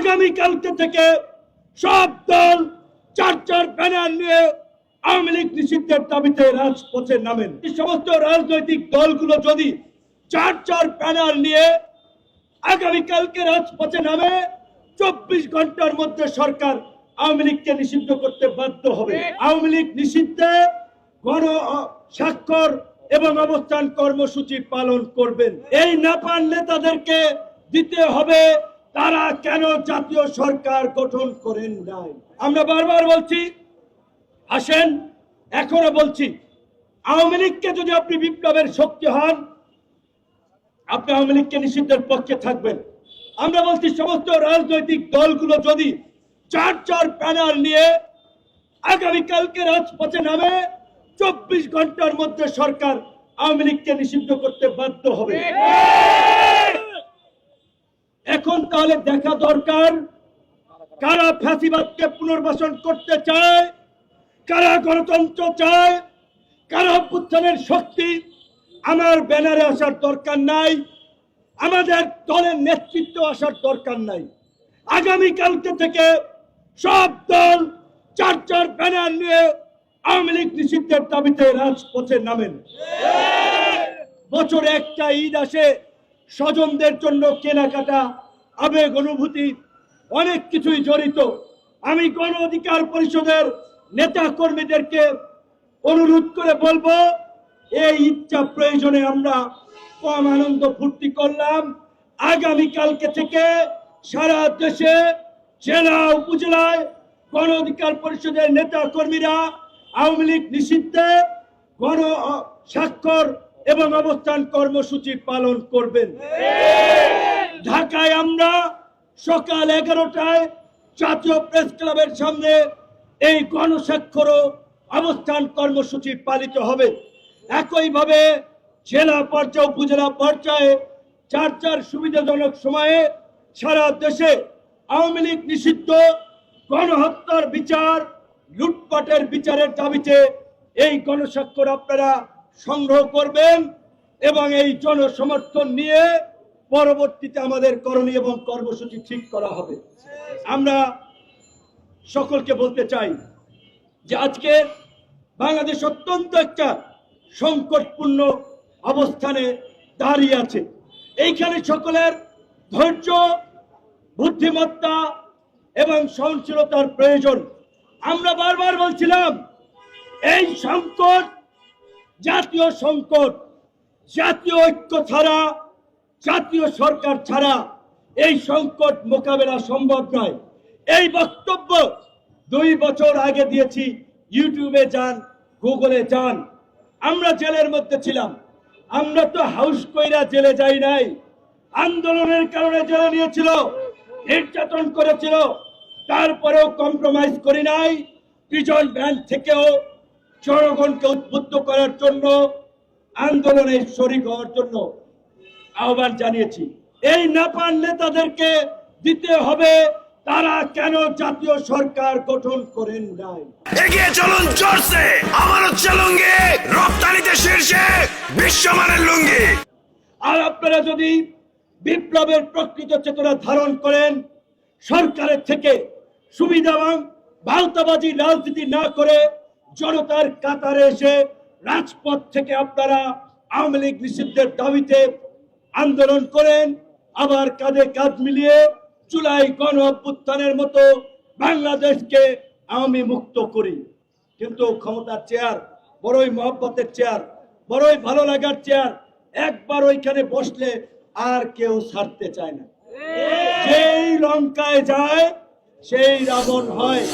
আগামীকালকে থেকে সব দল চার চার ব্যানার নিয়ে আওয়ামী লীগ নিষিদ্ধের দাবিতে রাজপথে নামেন। এই সমস্ত রাজনৈতিক দলগুলো যদি চার চার ব্যানার নিয়ে আগামীকালকে রাজপথে নামে, চব্বিশ ঘণ্টার মধ্যে সরকার আওয়ামী লীগকে নিষিদ্ধ করতে বাধ্য হবে। আওয়ামী লীগ নিষিদ্ধে গণ স্বাক্ষর এবং অবস্থান কর্মসূচি পালন করবেন। এই না পারলে তাদেরকে দিতে হবে তারা কেন জাতীয় সরকার গঠন করেন নাই? আমরা বারবার বলছি, আসেন, এখনও বলছি, আওয়ামী লীগকে যদি আপনি বিপ্লবের শক্তি হন, আপনি আওয়ামী লীগকে নিষিদ্ধের পক্ষে থাকবেন। আমরা বলছি, সমস্ত রাজনৈতিক দলগুলো যদি চার চার প্যানার নিয়ে আগামীকালকে রাজপথে নামে, চব্বিশ ঘণ্টার মধ্যে সরকার আওয়ামী লীগকে নিষিদ্ধ করতে বাধ্য হবে। এখন তাহলে দেখা দরকার কারা ফ্যাসিবাদকে পুনর্বাসন করতে চায়, কারা গণতন্ত্র চায়, কারা অভ্যুত্থানের শক্তি, আমার ব্যানারে আসার দরকার নাই, আমাদের দলের নেতৃত্ব আসার দরকার নাই। আগামীকালকে থেকে সব দল চার চার ব্যানার নিয়ে আওয়ামী লীগ নিষিদ্ধের দাবিতে রাজপথে নামেন। বছরে একটা ঈদ আসে, স্বজনদের জন্য কেনাকাটা আবেগ, অনুভূতি, অনেক কিছুই জড়িত। আমি গণ অধিকার পরিষদের নেতা কর্মীদেরকে অনুরোধ করে বলব, এই ইচ্ছা প্রয়োজনে আমরা কম আনন্দ ফুর্তি করলাম। আগামীকালকে থেকে সারা দেশে, জেলা, উপজেলায় গণ অধিকার পরিষদের নেতা কর্মীরা আওয়ামী লীগ নিষিদ্ধে গণ স্বাক্ষর এবং অবস্থান কর্মসূচি পালন করবেন। ঢাকায় আমরা সকাল এগারোটায় জাতীয় প্রেস ক্লাবের সামনে এই গণস্বাক্ষর অবস্থান কর্মসূচি পালিত হবে। একইভাবে জেলা পর্যায়ে, উপজেলা পর্যায়ে চার চার সুবিধাজনক সময়ে সারা দেশে আওয়ামী লীগ নিষিদ্ধ গণহত্যার বিচার, লুটপাটের বিচারের দাবিতে এই গণস্বাক্ষর আপনারা সংগ্রহ করবেন এবং এই জনসমর্থন নিয়ে পরবর্তীতে আমাদের করণীয় এবং কর্মসূচি ঠিক করা হবে। আমরা সকলকে বলতে চাই যে আজকে বাংলাদেশ অত্যন্ত একটা সংকটপূর্ণ অবস্থানে দাঁড়িয়ে আছে। এইখানে সকলের ধৈর্য, বুদ্ধিমত্তা এবং সহনশীলতার প্রয়োজন। আমরা বারবার বলছিলাম, এই সংকট জাতীয় সংকট, জাতীয় ঐক্য ছাড়া জাতীয় সরকার ছাড়া এই সংকট মোকাবেলা সম্ভব নয়। এই বক্তব্য দুই বছর আগে দিয়েছি, ইউটিউবে যান, গুগলে যান। আমরা জেলের মধ্যে ছিলাম। আমরা তো হাউস কইরা জেলে যাই নাই। আন্দোলনের কারণে জেলে নিয়েছিল, নির্যাতন করেছিল। তারপরেও কম্প্রোমাইজ করি নাই। প্রিজন ভ্যান থেকেও জনগণকে উদ্বুদ্ধ করার জন্য, আন্দোলনে শরিক হওয়ার জন্য। আহ্বান জানিয়েছি। এই না পারলে তাদেরকে দিতে হবে তারা কেন জাতীয় সরকার গঠন করেন নাই? এগিয়ে চলুন জোরসে আমার হচ্ছে লুঙ্গি রপ্তানিতে শীর্ষে বিশ্বমানের লুঙ্গি। আর আপনারা যদি বিপ্লবের প্রকৃত চেতনা ধারণ করেন সরকারের থেকে সুবিধাবান বালতাবাজি রাজনীতি না করে জনতার কাতারে এসে রাজপথ থেকে আপনারা আওয়ামী লীগ নিষিদ্ধের দাবিতে আন্দোলন করেন আবার কাঁধে কাঁধ মিলিয়ে জুলাই গণ অভ্যুত্থানের মতো বাংলাদেশকে আমি মুক্ত করি। কিন্তু ক্ষমতার চেয়ার বড়ই মহব্বতের চেয়ার বড়ই ভালো লাগার চেয়ার একবার ওইখানে বসলে আর কেউ ছাড়তে চায় না। যেই লঙ্কায় যায় সেই রাবণ হয়।